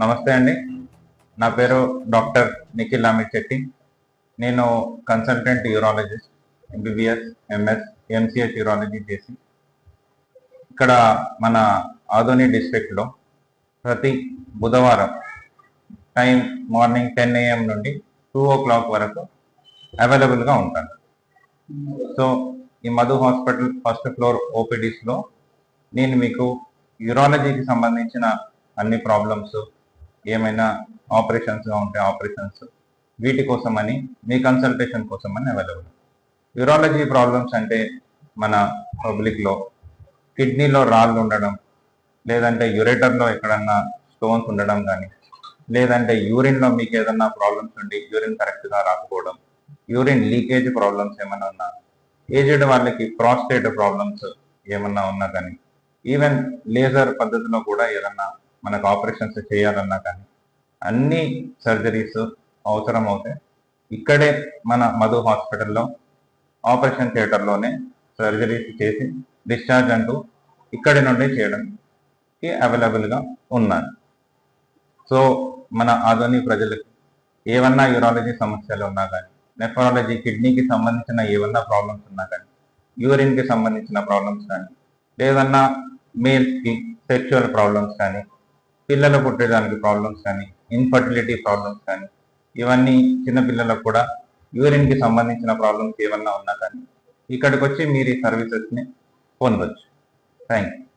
నమస్తే అండి. నా పేరు డాక్టర్ నిఖిల్ అమిత్ శెట్టి. నేను consultant urologist MBBS MS MCS urology చేసి ఇక్కడ మన ఆధోని డిస్ట్రిక్ట్లో ప్రతి బుధవారం టైం మార్నింగ్ టెన్ ఏఎం నుండి టూ ఓ క్లాక్ వరకు అవైలబుల్గా ఉంటాను. సో ఈ మధు హాస్పిటల్ ఫస్ట్ ఫ్లోర్ ఓపీడీస్లో నేను మీకు యూరాలజీకి సంబంధించిన అన్ని ప్రాబ్లమ్స్ ఏమైనా ఆపరేషన్స్గా ఉంటే ఆపరేషన్స్ వీటి కోసమని మీ కన్సల్టేషన్ కోసమని అవైలబుల్ యూరాలజీ ప్రాబ్లమ్స్ అంటే మన పబ్లిక్లో కిడ్నీలో రాళ్ళు ఉండడం లేదంటే యురేటర్లో ఎక్కడన్నా స్టోన్స్ ఉండడం కానీ లేదంటే యూరిన్లో మీకు ఏదన్నా ప్రాబ్లమ్స్ ఉండి యూరిన్ కరెక్ట్గా రాకపోవడం యూరిన్ లీకేజ్ ప్రాబ్లమ్స్ ఏమైనా ఉన్నా ఏజ్డ్ వాళ్ళకి ప్రాస్టేట్ ప్రాబ్లమ్స్ ఏమన్నా ఉన్నా కానీ ఈవెన్ లేజర్ పద్ధతిలో కూడా ఏదన్నా మనకు ఆపరేషన్స్ చేయాలన్నా కానీ అన్ని సర్జరీస్ అవసరం అవుతాయి ఇక్కడే మన మధు హాస్పిటల్లో ఆపరేషన్ థియేటర్లోనే సర్జరీస్ చేసి డిశ్చార్జ్ అంటూ ఇక్కడి నుండి చేయడానికి అవైలబుల్గా ఉన్నాను. సో మన ఆధోని ప్రజలకు ఏమన్నా యూరాలజీ సమస్యలు ఉన్నా కానీ నెఫరాలజీ కిడ్నీకి సంబంధించిన ఏమన్నా ప్రాబ్లమ్స్ ఉన్నా కానీ యూరిన్కి సంబంధించిన ప్రాబ్లమ్స్ కానీ లేదన్నా మేల్స్కి సెక్షువల్ ప్రాబ్లమ్స్ కానీ పిల్లలు పుట్టడానికి ప్రాబ్లమ్స్ కానీ ఇన్ఫర్టిలిటీ ప్రాబ్లమ్స్ కానీ ఇవన్నీ చిన్న పిల్లలకు కూడా యూరిన్కి సంబంధించిన ప్రాబ్లమ్స్ ఏమన్నా ఉన్నా కానీ ఇక్కడికి వచ్చి మీరు ఈ సర్వీసెస్ని పొందవచ్చు థ్యాంక్ యూ